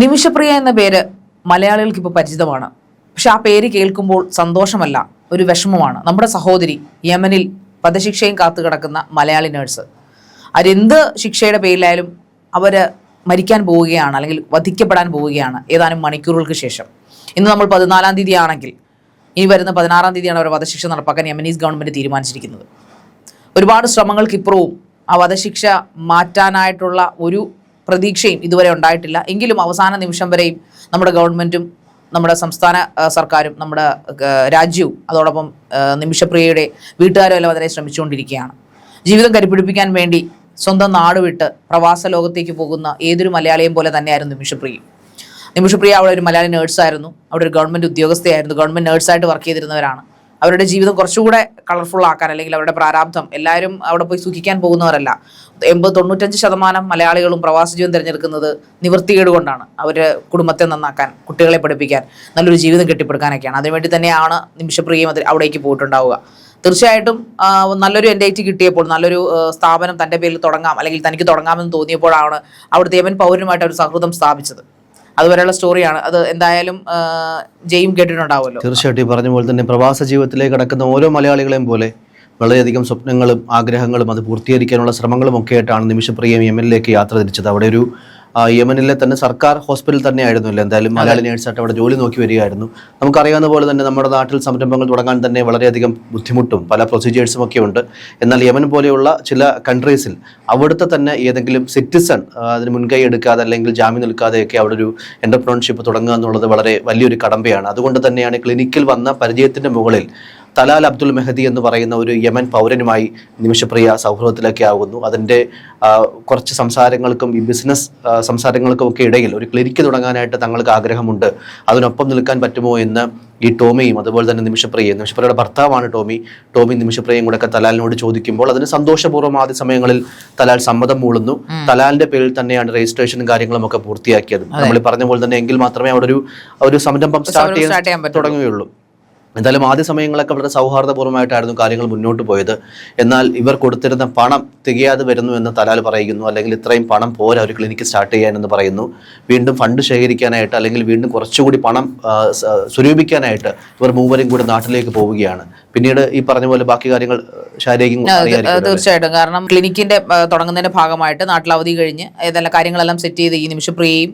നിമിഷപ്രിയ എന്ന പേര് മലയാളികൾക്ക് ഇപ്പോൾ പരിചിതമാണ്. പക്ഷെ ആ പേര് കേൾക്കുമ്പോൾ സന്തോഷമല്ല ഒരു വിഷമമാണ്. നമ്മുടെ സഹോദരി യമനിൽ വധശിക്ഷയും കാത്തു കിടക്കുന്ന മലയാളി നേഴ്സ്. അവരെന്ത് ശിക്ഷയുടെ പേരിലായാലും അവർ മരിക്കാൻ പോവുകയാണ് അല്ലെങ്കിൽ വധിക്കപ്പെടാൻ പോവുകയാണ് ഏതാനും മണിക്കൂറുകൾക്ക് ശേഷം. ഇന്ന് നമ്മൾ പതിനാലാം തീയതി ആണെങ്കിൽ ഇനി വരുന്ന പതിനാറാം തീയതിയാണ് അവർ വധശിക്ഷ നടപ്പാക്കാൻ യമനീസ് ഗവൺമെന്റ് തീരുമാനിച്ചിരിക്കുന്നത്. ഒരുപാട് ശ്രമങ്ങൾക്കിപ്പുറവും ആ വധശിക്ഷ മാറ്റാനായിട്ടുള്ള ഒരു പ്രതീക്ഷയും ഇതുവരെ ഉണ്ടായിട്ടില്ല. എങ്കിലും അവസാന നിമിഷം വരെയും നമ്മുടെ ഗവൺമെന്റും നമ്മുടെ സംസ്ഥാന സർക്കാരും നമ്മുടെ രാജ്യവും അതോടൊപ്പം നിമിഷപ്രിയയുടെ വീട്ടുകാരും എല്ലാം അതിനെ ശ്രമിച്ചുകൊണ്ടിരിക്കുകയാണ്. ജീവിതം കരുപിടിപ്പിക്കാൻ വേണ്ടി സ്വന്തം നാട് വിട്ട് പ്രവാസ ലോകത്തേക്ക് പോകുന്ന ഏതൊരു മലയാളിയും പോലെ തന്നെയായിരുന്നു നിമിഷപ്രിയ. നിമിഷപ്രിയ അവിടെ ഒരു മലയാളി നേഴ്സായിരുന്നു അവിടെ ഒരു ഗവൺമെന്റ് ഉദ്യോഗസ്ഥയായിരുന്നു. ഗവൺമെന്റ് നേഴ്സായിട്ട് വർക്ക് ചെയ്തിരുന്നവരാണ്. അവരുടെ ജീവിതം കുറച്ചുകൂടെ കളർഫുൾ ആക്കാൻ അല്ലെങ്കിൽ അവരുടെ പ്രാരാബ്ധം എല്ലാവരും അവിടെ പോയി സുഖിക്കാൻ പോകുന്നവരല്ല. എൺപത് തൊണ്ണൂറ്റഞ്ച് ശതമാനം മലയാളികളും പ്രവാസ ജീവിതം തിരഞ്ഞെടുക്കുന്നത് നിവൃത്തികേട് കൊണ്ടാണ്. അവരുടെ കുടുംബത്തെ നന്നാക്കാൻ കുട്ടികളെ പഠിപ്പിക്കാൻ നല്ലൊരു ജീവിതം കെട്ടിപ്പടുക്കാനൊക്കെയാണ്. അതിനുവേണ്ടി തന്നെയാണ് നിമിഷപ്രിയം അവിടേക്ക് പോയിട്ടുണ്ടാവുക. തീർച്ചയായിട്ടും നല്ലൊരു എൻ ഐ ടി കിട്ടിയപ്പോൾ നല്ലൊരു സ്ഥാപനം തന്റെ പേരിൽ തുടങ്ങാം അല്ലെങ്കിൽ തനിക്ക് തുടങ്ങാമെന്ന് തോന്നിയപ്പോഴാണ് അവിടുത്തെ യമൻ പൗരനുമായിട്ട് ഒരു സൗഹൃദം സ്ഥാപിച്ചത്. അതുവരെയുള്ള സ്റ്റോറിയാണ് അത് എന്തായാലും ജയും കേട്ടിട്ടുണ്ടാവുമല്ലോ. തീർച്ചയായിട്ടും പറഞ്ഞ പോലെ തന്നെ പ്രവാസ ജീവിതത്തിലേക്ക് കടക്കുന്ന ഓരോ മലയാളികളെയും പോലെ വളരെയധികം സ്വപ്നങ്ങളും ആഗ്രഹങ്ങളും അത് പൂർത്തീകരിക്കാനുള്ള ശ്രമങ്ങളും ഒക്കെ ആയിട്ടാണ് നിമിഷപ്രിയം യമനിലേക്ക് യാത്ര തിരിച്ചത്. അവിടെ ഒരു യമനിലെ തന്നെ സർക്കാർ ഹോസ്പിറ്റൽ തന്നെയായിരുന്നു അല്ലേ എന്തായാലും മലയാളി നേഴ്സായിട്ട് അവിടെ ജോലി നോക്കി വരികയായിരുന്നു. നമുക്കറിയാവുന്ന പോലെ തന്നെ നമ്മുടെ നാട്ടിൽ സംരംഭങ്ങൾ തുടങ്ങാൻ തന്നെ വളരെയധികം ബുദ്ധിമുട്ടും പല പ്രൊസീജിയേഴ്സും ഒക്കെ ഉണ്ട് എന്നാൽ യമൻ പോലെയുള്ള ചില കൺട്രീസിൽ അവിടുത്തെ തന്നെ ഏതെങ്കിലും സിറ്റിസൺ അതിന് മുൻകൈ എടുക്കാതെ അല്ലെങ്കിൽ ജാമ്യം നിൽക്കാതെയൊക്കെ അവിടെ ഒരു എന്റർപ്രണർഷിപ്പ് തുടങ്ങുക എന്നുള്ളത് വളരെ വലിയൊരു കടമ്പയാണ്. അതുകൊണ്ട് തന്നെയാണ് ക്ലിനിക്കിൽ വന്ന പരിചയത്തിന്റെ മുകളിൽ തലാൽ അബ്ദുൽ മെഹദി എന്ന് പറയുന്ന ഒരു യമൻ പൗരനുമായി നിമിഷപ്രിയ സൗഹൃദത്തിലൊക്കെ ആകുന്നു അതിന്റെ കുറച്ച് സംസാരങ്ങൾക്കും ഈ ബിസിനസ് സംസാരങ്ങൾക്കും ഒക്കെ ഇടയിൽ ഒരു ക്ലിനിക്ക് തുടങ്ങാനായിട്ട് തങ്ങൾക്ക് ആഗ്രഹമുണ്ട്. അതിനൊപ്പം നിൽക്കാൻ പറ്റുമോ എന്ന് ഈ ടോമിയും അതുപോലെ തന്നെ നിമിഷപ്രിയയും നിമിഷപ്രിയയുടെ ഭർത്താവാണ് ടോമി. ടോമി നിമിഷപ്രിയയും കൂടെ ഒക്കെ തലാലിനോട് ചോദിക്കുമ്പോൾ അതിന് സന്തോഷപൂർവം ആദ്യ സമയങ്ങളിൽ തലാൽ സമ്മതം മൂളുന്നു. തലാലിന്റെ പേരിൽ തന്നെയാണ് രജിസ്ട്രേഷനും കാര്യങ്ങളും ഒക്കെ പൂർത്തിയാക്കിയത്. നമ്മൾ പറഞ്ഞ പോലെ തന്നെ എങ്കിൽ മാത്രമേ അവിടെ ഒരു ഒരു സംരംഭം സ്റ്റാർട്ട് ചെയ്യാൻ തുടങ്ങുകയുള്ളൂ. എന്തായാലും ആദ്യ സമയങ്ങളൊക്കെ വളരെ സൗഹാർദ്ദപൂർവമായിട്ടായിരുന്നു കാര്യങ്ങൾ മുന്നോട്ട് പോയത്. എന്നാൽ ഇവർ കൊടുത്തിരുന്ന പണം തികയാതെ വരുന്നു എന്ന് തലാൽ പറയുന്നു. അല്ലെങ്കിൽ ഇത്രയും പണം പോരാ ഒരു ക്ലിനിക്ക് സ്റ്റാർട്ട് ചെയ്യാനെന്ന് പറയുന്നു. വീണ്ടും ഫണ്ട് ശേഖരിക്കാനായിട്ട് അല്ലെങ്കിൽ വീണ്ടും കുറച്ചുകൂടി പണം സ്വരൂപിക്കാനായിട്ട് ഇവർ മൂവരും കൂടി നാട്ടിലേക്ക് പോവുകയാണ്. പിന്നീട് ഈ പറഞ്ഞ പോലെ ബാക്കി കാര്യങ്ങൾ ശാരീരികം തീർച്ചയായിട്ടും. കാരണം ക്ലിനിക്കിന്റെ തുടങ്ങുന്നതിന്റെ ഭാഗമായിട്ട് നാട്ടിൽ അവധി കഴിഞ്ഞ് ഏതെല്ലാം കാര്യങ്ങളെല്ലാം സെറ്റ് ചെയ്ത് ഈ നിമിഷം പ്രിയയും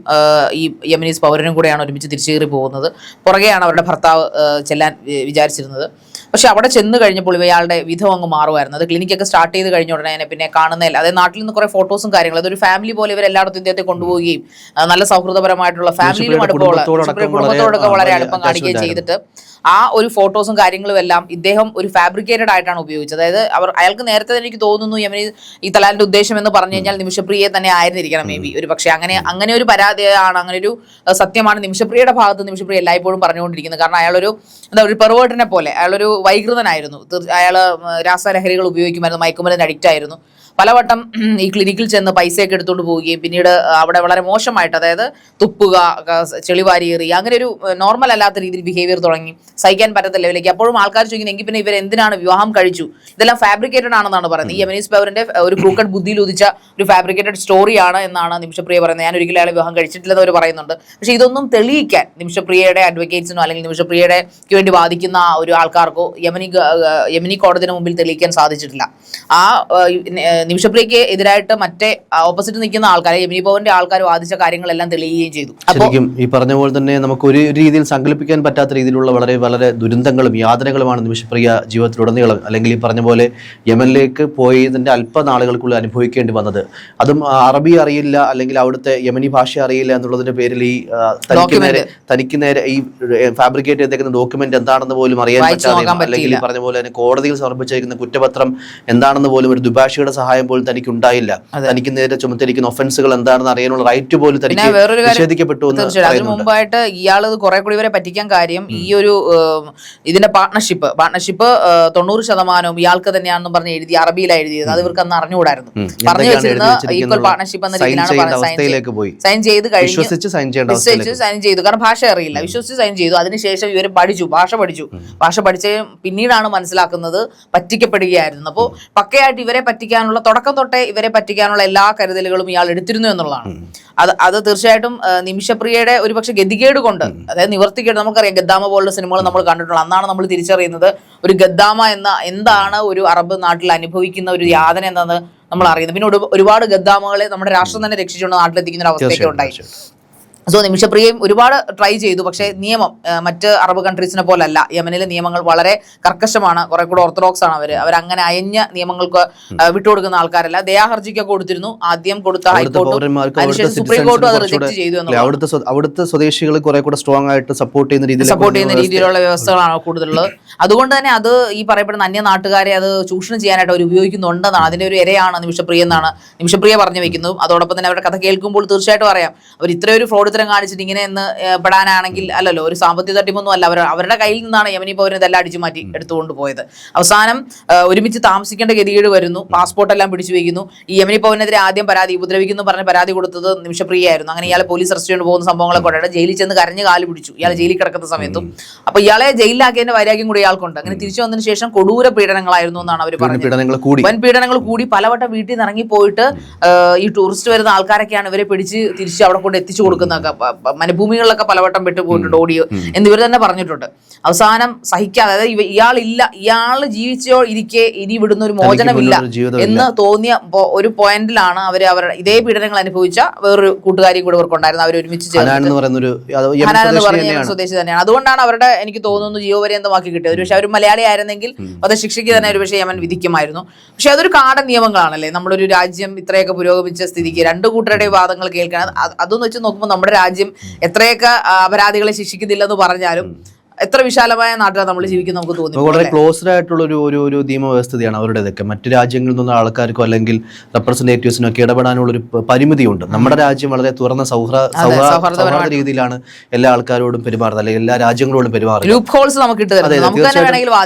ഈ യമനീസ് പൗരനും കൂടെയാണ് ഒരുമിച്ച് തിരിച്ചേറി പോകുന്നത്. പുറകെയാണ് അവരുടെ ഭർത്താവ് ചെല്ലാൻ വിചാരിച്ചിരുന്നത്. പക്ഷെ അവിടെ ചെന്ന് കഴിഞ്ഞപ്പോൾ ഇവയാളുടെ വിധം അങ്ങ് മാറുമായിരുന്നു. അത് ക്ലിനിക്കൊക്കെ സ്റ്റാർട്ട് ചെയ്ത് കഴിഞ്ഞ ഉടനെ തന്നെ പിന്നെ കാണുന്നില്ല അതായത് നാട്ടിൽ നിന്ന് കുറെ ഫോട്ടോസും കാര്യങ്ങളും അതൊരു ഫാമിലി പോലെ ഇവർ എല്ലായിടത്തും ഇദ്ദേഹത്തെ കൊണ്ടുപോവുകയും നല്ല സൗഹൃദപരമായിട്ടുള്ള ഫാമിലിയും നിമിഷപ്രിയയുടെ അടുപ്പമുള്ള കുടുംബത്തോടൊക്കെ വളരെ, അടുപ്പം കാണിക്കുകയും ചെയ്തിട്ട് ആ ഒരു ഫോട്ടോസും കാര്യങ്ങളും എല്ലാം ഇദ്ദേഹം ഒരു ഫാബ്രിക്കേറ്റഡ് ആയിട്ടാണ് ഉപയോഗിച്ചത്. അതായത് അവർ അയാൾക്ക് നേരത്തെ തന്നെ എനിക്ക് തോന്നുന്നു യമനി ഈ തലാലിന്റെ ഉദ്ദേശം എന്ന് പറഞ്ഞു കഴിഞ്ഞാൽ നിമിഷപ്രിയെ തന്നെ ആയിരുന്നിരിക്കണം മേ ബി ഒരു പക്ഷേ അങ്ങനെ അങ്ങനെ ഒരു പരാതിയാണ് അങ്ങനെ ഒരു സത്യമാണ്. നിമിഷപ്രിയയുടെ ഭാഗത്ത് നിമിഷപ്രിയ എല്ലായ്പ്പോഴും പറഞ്ഞുകൊണ്ടിരിക്കുന്നത്. കാരണം അയാളൊരു എന്താ ഒരു പെർവേർട്ടിനെ പോലെ. അയാളൊരു വൈകൃതനായിരുന്നു. അയാൾ രാസലഹരികൾ ഉപയോഗിക്കുമായിരുന്നു. മയക്കുമരുന്ന് അഡിക്റ്റ് ആയിരുന്നു. പലവട്ടം ഈ ക്ലിനിക്കിൽ ചെന്ന് പൈസയൊക്കെ എടുത്തുകൊണ്ട് പോവുകയും പിന്നീട് അവിടെ വളരെ മോശമായിട്ട് അതായത് തുപ്പുക ചെളിവാരി എറിയുക അങ്ങനെ ഒരു നോർമൽ അല്ലാത്ത രീതിയിൽ ബിഹേവിയർ തുടങ്ങി. സഹിക്കാൻ പറ്റാത്ത ലെവലിലേക്ക് അപ്പോഴും ആൾക്കാർ ചോദിക്കുന്നത് എങ്കിൽ പിന്നെ ഇവർ എന്തിനാണ് വിവാഹം കഴിച്ചു? ഇതെല്ലാം ഫാബ്രിക്കേറ്റഡ് ആണെന്നാണ് പറയുന്നത്. ഈ യമനീസ് പവറിന്റെ ഒരു ക്രൂക്കഡ് ബുദ്ധിയിൽ ഉദിച്ച ഒരു ഫാബ്രിക്കേറ്റഡ് സ്റ്റോറിയാണ് എന്നാണ് നിമിഷപ്രിയ പറയുന്നത്. ഞാൻ ഒരിക്കലും അയാളെ വിവാഹം കഴിച്ചിട്ടില്ലെന്ന് അവർ പറയുന്നുണ്ട്. പക്ഷേ ഇതൊന്നും തെളിയിക്കാൻ നിമിഷപ്രിയയുടെ അഡ്വക്കേറ്റ്സിനോ അല്ലെങ്കിൽ നിമിഷപ്രിയയുടെ വേണ്ടി വാദിക്കുന്ന ഒരു ആൾക്കാർക്കോ യമനി യമനി കോടതിന് മുമ്പിൽ തെളിയിക്കാൻ സാധിച്ചിട്ടില്ല. ആ നിമിഷപ്രിയക്ക് എതിരായിട്ട് മറ്റേ ഓപ്പോസിറ്റ് നിൽക്കുന്ന ആൾക്കാർ എമിനി പവന്റെ ആൾക്കാർ വാദിച്ച കാര്യങ്ങളെല്ലാം തെളിയുകയും ചെയ്തു. ശരിക്കും ഈ പറഞ്ഞ പോലെ തന്നെ നമുക്ക് ഒരു രീതിയിൽ സങ്കല്പിക്കാൻ പറ്റാത്ത രീതിയിലുള്ള വളരെ വളരെ ദുരന്തങ്ങളും യാതനകളുമാണ് നിമിഷപ്രിയ ജീവിതത്തിലുടനീളം. അല്ലെങ്കിൽ ഈ പറഞ്ഞ പോലെ യമനിലേക്ക് പോയതിന്റെ അല്പനാളുകൾക്കുള്ളിൽ അനുഭവിക്കേണ്ടി വന്നത്. അതും അറബി അറിയില്ല അല്ലെങ്കിൽ അവിടുത്തെ യമനി ഭാഷ അറിയില്ല എന്നുള്ളതിന്റെ പേരിൽ ഈ തനിക്ക് നേരെ തനിക്ക് നേരെ ഈ ഫാബ്രിക്കേറ്റ് ചെയ്തേക്കുന്ന ഡോക്യുമെന്റ് എന്താണെന്ന് പോലും അറിയാൻ പറ്റാതെ അല്ലെങ്കിൽ ഈ പറഞ്ഞ പോലെ തന്നെ കോടതിയിൽ സമർപ്പിച്ചിരിക്കുന്ന കുറ്റപത്രം എന്താണെന്ന് പോലും ഒരു ദുഭാഷയുടെ സഹായം പോലും തനിക്ക് ഉണ്ടായില്ല തനിക്ക് നേരെ ചുമത്തിരിക്കുന്ന ഒഫൻസുകൾ എന്താണെന്ന് അറിയാനുള്ള റൈറ്റ് പോലും തനിക്ക് നിഷേധിക്കപ്പെട്ടു അതിനു മുമ്പായിട്ട് ഇയാൾ കുറെ കൂടി വരെ പറ്റിക്കാൻ കാര്യം ഈ ഒരു ഇതിന്റെ പാർട്ണർഷിപ്പ് പാർട്ണർഷിപ്പ് തൊണ്ണൂറ് ശതമാനവും ഇയാൾക്ക് തന്നെയാണെന്ന് പറഞ്ഞ് എഴുതി അറബിയിലാണ് എഴുതിയത്. അത് ഇവർക്ക് അന്ന് അറിഞ്ഞുകൂടായിരുന്നു. പറഞ്ഞു വെച്ചിരുന്നത് ഈക്വൽ പാർട്ണർഷിപ്പ് എന്ന രീതിയിലാണ് സൈൻ ചെയ്ത് കഴിഞ്ഞു വിശ്വസിച്ച് സൈൻ ചെയ്തു. കാരണം ഭാഷ അറിയില്ല. വിശ്വസിച്ച് സൈൻ ചെയ്തു. അതിനുശേഷം ഇവർ പഠിച്ചു. ഭാഷ പഠിച്ചു. ഭാഷ പഠിച്ച പിന്നീടാണ് മനസ്സിലാക്കുന്നത് പറ്റിക്കപ്പെടുകയായിരുന്നു. അപ്പോൾ പക്കയായിട്ട് ഇവരെ പറ്റിക്കാനുള്ള കാരണം തുടക്കം തൊട്ടേ ഇവരെ പറ്റിക്കാനുള്ള എല്ലാ കരുതലുകളും ഇയാൾ എടുത്തിരുന്നു എന്നുള്ളതാണ്. അത് അത് തീർച്ചയായിട്ടും നിമിഷപ്രിയയുടെ ഒരു പക്ഷെ ഗതികേട് കൊണ്ട് അതായത് നിവർത്തിക്കേട് നമുക്കറിയാം ഗദ്ദാമ പോലുള്ള സിനിമകൾ നമ്മൾ കണ്ടിട്ടുള്ളൂ അന്നാണ് നമ്മൾ തിരിച്ചറിയുന്നത് ഒരു ഗദ്ദാമ എന്ന എന്താണ് ഒരു അറബ് നാട്ടിൽ അനുഭവിക്കുന്ന ഒരു യാതന എന്താണെന്ന് നമ്മൾ അറിയുന്നത്. പിന്നെ ഒരുപാട് ഗദ്ദാമകളെ നമ്മുടെ രാഷ്ട്രം തന്നെ രക്ഷിച്ചുകൊണ്ട് നാട്ടിലെത്തിക്കുന്ന ഒരു അവസ്ഥയൊക്കെ ഉണ്ടായി. സോ നിമിഷപ്രിയയും ഒരുപാട് ട്രൈ ചെയ്തു. പക്ഷേ നിയമം മറ്റ് അറബ് കൺട്രീസിനെ പോലല്ല. യമനിലെ നിയമങ്ങൾ വളരെ കർക്കശമാണ്. കുറെ കൂടെ ഓർത്തഡോക്സ് ആണ് അവർ അവർ അങ്ങനെ അയഞ്ഞ നിയമങ്ങൾക്ക് വിട്ടുകൊടുക്കുന്ന ആൾക്കാരല്ല. ദയാഹർജിക്കൊക്കെ കൊടുത്തിരുന്നു. ആദ്യം കൊടുത്ത ഹൈക്കോർട്ടും സുപ്രീം കോർട്ടും അത് റിജക്ട് ചെയ്തു അവിടുത്തെ സ്വ- അവിടുത്തെ സ്വദേശികൾ കുറെ കൂടെ സ്ട്രോങ് ആയിട്ട് സപ്പോർട്ട് ചെയ്യുന്ന രീതിയിൽ സപ്പോർട്ട് ചെയ്യുന്ന രീതിയിലുള്ള വ്യവസ്ഥകളാണ് കൂടുതലുള്ളത്. അതുകൊണ്ട് തന്നെ അത് ഈ പറയപ്പെടുന്ന അന്യ നാട്ടുകാരെ അത് ചൂഷണം ചെയ്യാനായിട്ട് അവർ ഉപയോഗിക്കുന്നുണ്ടെന്നാണ്. അതിന്റെ ഒരു ഇരയാണ് നിമിഷപ്രിയ എന്നാണ് നിമിഷപ്രിയ പറഞ്ഞു വെക്കുന്നതും അതോടൊപ്പം തന്നെ അവരുടെ കഥ കേൾക്കുമ്പോൾ തീർച്ചയായിട്ടും അറിയാം. അവർ ഇത്രയൊരു ഫ്രോഡ് ഇത്തരം കാണിച്ചിട്ട് ഇങ്ങനെ എന്ന് പെടാനാണെങ്കിൽ അല്ലല്ലോ ഒരു സാമ്പത്തിക തട്ടിപ്പൊന്നും അല്ല. അവർ അവരുടെ കയ്യിൽ നിന്നാണ് യമനി പൗരൻ ഇതെല്ലാം അടിച്ചു മാറ്റി എടുത്തുകൊണ്ട് പോയത്. അവസാനം ഒരുമിച്ച് താമസിക്കേണ്ട ഗതികേട് വരുന്നു. പാസ്പോർട്ട് എല്ലാം പിടിച്ചു വയ്ക്കുന്നു. ഈ യമനി പൗരനെതിരെ ആദ്യം പരാതി ഉപദ്രവിക്കുന്നു പറഞ്ഞ് പരാതി കൊടുത്തത് നിമിഷപ്രിയായിരുന്നു അങ്ങനെ ഇയാളെ പോലീസ് അറസ്റ്റ് ചെയ്തുകൊണ്ട് പോകുന്ന സംഭവങ്ങളെ കൊണ്ടാണ് ജയിലിൽ ചെന്ന് കരഞ്ഞ് കാൽ പിടിച്ചു. ഇയാൾ ജയിലിൽ കിടക്കുന്ന സമയത്തും. അപ്പൊ ഇയാളെ ജയിലിലാക്കിയതിന്റെ വൈരാഗ്യം കൂടി ഇയാൾക്കുണ്ട്. അങ്ങനെ തിരിച്ചു വന്നതിന് ശേഷം കൊടൂര പീഡനങ്ങളായിരുന്നു എന്നാണ് അവർ പറഞ്ഞത്. വൻ പീഡനങ്ങൾ കൂടി. പലവട്ടം വീട്ടിൽ നിന്ന് ഇറങ്ങി പോയിട്ട് ഈ ടൂറിസ്റ്റ് വരുന്ന ആൾക്കാരൊക്കെയാണ് ഇവരെ പിടിച്ച് തിരിച്ച് അവിടെ കൊണ്ട് എത്തിച്ചു കൊടുക്കുന്നതൊക്കെ മനഭൂമികളിലൊക്കെ പലവട്ടം വിട്ടു പോയിട്ടുണ്ട് ഓഡിയോ ഇവർ തന്നെ പറഞ്ഞിട്ടുണ്ട്. അവസാനം സഹിക്കാതെ അതായത് ഇയാൾ ഇല്ല ഇയാൾ ജീവിച്ചോ ഇരിക്കെ ഇനി വിടുന്ന ഒരു മോചനമില്ല എന്ന് തോന്നിയ ഒരു പോയിന്റിലാണ് അവർ അവരുടെ ഇതേ പീഡനങ്ങൾ അനുഭവിച്ച വേറൊരു കൂട്ടുകാരി കൂടെ ഇവർക്കുണ്ടായിരുന്നു അവർ ഒരുമിച്ച് ഒരു സ്വദേശി തന്നെയാണ്. അതുകൊണ്ടാണ് അവരുടെ എനിക്ക് തോന്നുന്നു ജിയോ വരെ ജീവപര്യന്തമാക്കി കിട്ടിയത്. ഒരുപക്ഷെ അവർ മലയാളി ആയിരുന്നെങ്കിൽ അത് ശിക്ഷയ്ക്ക് തന്നെ ഒരു പക്ഷേ യമൻ വിധിക്കുമായിരുന്നു. പക്ഷെ അതൊരു കാടൻ നിയമങ്ങളാണല്ലേ? നമ്മളൊരു രാജ്യം ഇത്രയൊക്കെ പുരോഗമിച്ച സ്ഥിതിക്ക് രണ്ട് കൂട്ടരുടെ വാദങ്ങൾ കേൾക്കാൻ അത് അതൊന്ന് വെച്ച് നോക്കുമ്പോൾ നമ്മുടെ രാജ്യം എത്രയൊക്കെ അപരാധികളെ ശിക്ഷിക്കുന്നില്ലെന്ന് പറഞ്ഞാലും എത്ര വിശാലമായ നാട്ടിലാണ് നമ്മൾ ജീവിക്കുന്നത് നമുക്ക് തോന്നി വളരെ ക്ലോസ്ഡ് ആയിട്ടുള്ള ഒരു ഒരു ഒരു നിയമവ്യവസ്ഥയാണ് അവരുടേതൊക്കെ. മറ്റു രാജ്യങ്ങളിൽ നിന്നുള്ള ആൾക്കാർക്കോ അല്ലെങ്കിൽ റെപ്രസെന്റേറ്റീവ്സിനോ ഒക്കെ ഇടപെടാനുള്ള ഒരു പരിമിതിയുണ്ട്. നമ്മുടെ രാജ്യം വളരെ തുറന്ന സൗഹൃദ സൗഹാ- രീതിയിലാണ് എല്ലാ ആൾക്കാരോടും പെരുമാറുന്നത്. അല്ലെങ്കിൽ എല്ലാ രാജ്യങ്ങളോടും പെരുമാറുന്നത്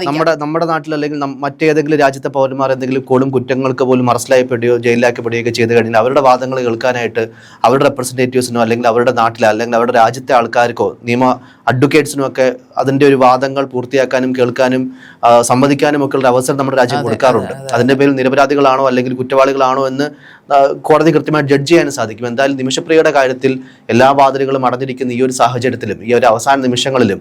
നമ്മുടെ നമ്മുടെ നാട്ടിൽ അല്ലെങ്കിൽ മറ്റേതെങ്കിലും രാജ്യത്തെ പൗരന്മാർ എന്തെങ്കിലും കൊടും കുറ്റങ്ങൾക്ക് പോലും അറസ്റ്റിലായപ്പെടുകയോ ജയിലിലാക്കപ്പെടുകയോ ചെയ്ത് കഴിഞ്ഞാൽ അവരുടെ വാദങ്ങൾ കേൾക്കാനായിട്ട് അവരുടെ റെപ്രസെന്റേറ്റീവ്സിനോ അല്ലെങ്കിൽ അവരുടെ നാട്ടിലെ അല്ലെങ്കിൽ അവരുടെ രാജ്യത്തെ ആൾക്കാർക്കോ നിയമ അഡ്വക്കേറ്റ്സിനോ ഒക്കെ അതിന്റെ ഒരു വാദങ്ങൾ പൂർത്തിയാക്കാനും കേൾക്കാനും സമ്മതിക്കാനും ഒക്കെ ഉള്ള അവസരം നമ്മുടെ രാജ്യം കൊടുക്കാറുണ്ട്. അതിന്റെ പേരിൽ നിരപരാധികളാണോ അല്ലെങ്കിൽ കുറ്റവാളികളാണോ എന്ന് കോടതി കൃത്യമായി ജഡ്ജ് ചെയ്യാനും സാധിക്കും. എന്തായാലും നിമിഷപ്രിയയുടെ കാര്യത്തിൽ എല്ലാ വാതിലുകളും അടഞ്ഞിരിക്കുന്ന ഈ ഒരു സാഹചര്യത്തിലും ഈ ഒരു അവസാന നിമിഷങ്ങളിലും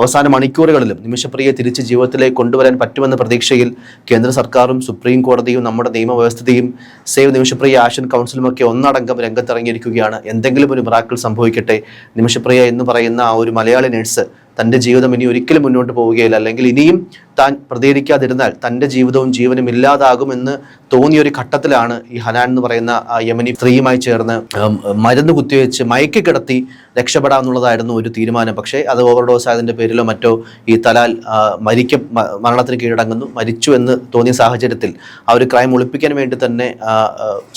അവസാന മണിക്കൂറുകളിലും നിമിഷപ്രിയെ തിരിച്ച് ജീവിതത്തിലേക്ക് കൊണ്ടുവരാൻ പറ്റുമെന്ന പ്രതീക്ഷയിൽ കേന്ദ്ര സർക്കാരും സുപ്രീം കോടതിയും നമ്മുടെ നിയമവ്യവസ്ഥയും സേവ് നിമിഷപ്രിയ ആക്ഷൻ കൗൺസിലും ഒക്കെ ഒന്നടങ്കം രംഗത്തിറങ്ങിയിരിക്കുകയാണ്. എന്തെങ്കിലും ഒരു മിറാക്കിൾ സംഭവിക്കട്ടെ. നിമിഷപ്രിയ എന്ന് പറയുന്ന ആ ഒരു മലയാളി നഴ്സ് തന്റെ ജീവിതം ഇനി ഒരിക്കലും മുന്നോട്ട് പോവുകയില്ല. അല്ലെങ്കിൽ ഇനിയും താൻ പ്രതികരിക്കാതിരുന്നാൽ തന്റെ ജീവിതവും ജീവനും ഇല്ലാതാകുമെന്ന് തോന്നിയൊരു ഘട്ടത്തിലാണ് ഈ ഹനാൻ എന്ന് പറയുന്ന യമനി സ്ത്രീയുമായി ചേർന്ന് മരുന്ന് കുത്തിവെച്ച് മയക്കി കിടത്തി രക്ഷപ്പെടാമെന്നുള്ളതായിരുന്നു ഒരു തീരുമാനം. പക്ഷേ അത് ഓവർഡോസ് ആയതിന്റെ പേരിലോ മറ്റോ ഈ തലാൽ മരിക്ക മരണത്തിന് കീഴടങ്ങുന്നു. മരിച്ചു എന്ന് തോന്നിയ സാഹചര്യത്തിൽ ആ ഒരു ക്രൈം ഒളിപ്പിക്കാൻ വേണ്ടി തന്നെ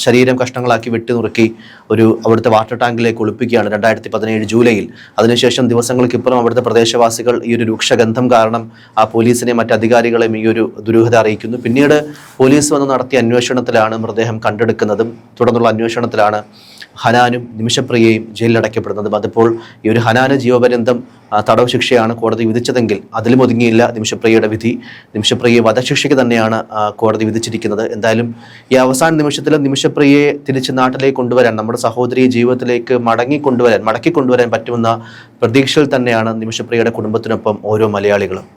ശരീരം കഷ്ണങ്ങളാക്കി വെട്ടി നുറുക്കി ഒരു അവിടുത്തെ വാട്ടർ ടാങ്കിലേക്ക് ഒളിപ്പിക്കുകയാണ് രണ്ടായിരത്തി പതിനേഴ് ജൂലൈയിൽ. അതിനുശേഷം ദിവസങ്ങൾക്കിപ്പുറം അവിടുത്തെ പ്രദേശവാസികൾ ഈ ഒരു രൂക്ഷഗന്ധം കാരണം ആ പോലീസിനെയും മറ്റ് അധികാരികളെയും ഈ ഒരു ദുരൂഹത അറിയിക്കുന്നു. പിന്നീട് പോലീസ് വന്ന് നടത്തിയ അന്വേഷണത്തിലാണ് മൃതദേഹം കണ്ടെടുക്കുന്നതും തുടർന്നുള്ള അന്വേഷണത്തിലാണ് ഹനാനും നിമിഷപ്രിയയും ജയിലിലടയ്ക്കപ്പെടുന്നതും. അതിപ്പോൾ ഈ ഒരു ഹനാന് ജീവപര്യന്തം തടവ് ശിക്ഷയാണ് കോടതി വിധിച്ചതെങ്കിൽ അതിലും ഒതുങ്ങിയില്ല നിമിഷപ്രിയയുടെ വിധി. നിമിഷപ്രിയയെ വധശിക്ഷയ്ക്ക് തന്നെയാണ് കോടതി വിധിച്ചിരിക്കുന്നത്. എന്തായാലും ഈ അവസാന നിമിഷത്തിൽ നിമിഷപ്രിയയെ തിരിച്ച് നാട്ടിലേക്ക് കൊണ്ടുവരാൻ നമ്മുടെ സഹോദരി ജീവിതത്തിലേക്ക് മടങ്ങി കൊണ്ടുവരാൻ മടക്കി കൊണ്ടുവരാൻ പറ്റുമെന്ന പ്രതീക്ഷയിൽ തന്നെയാണ് നിമിഷപ്രിയയുടെ കുടുംബത്തിനൊപ്പം ഓരോ മലയാളികളും.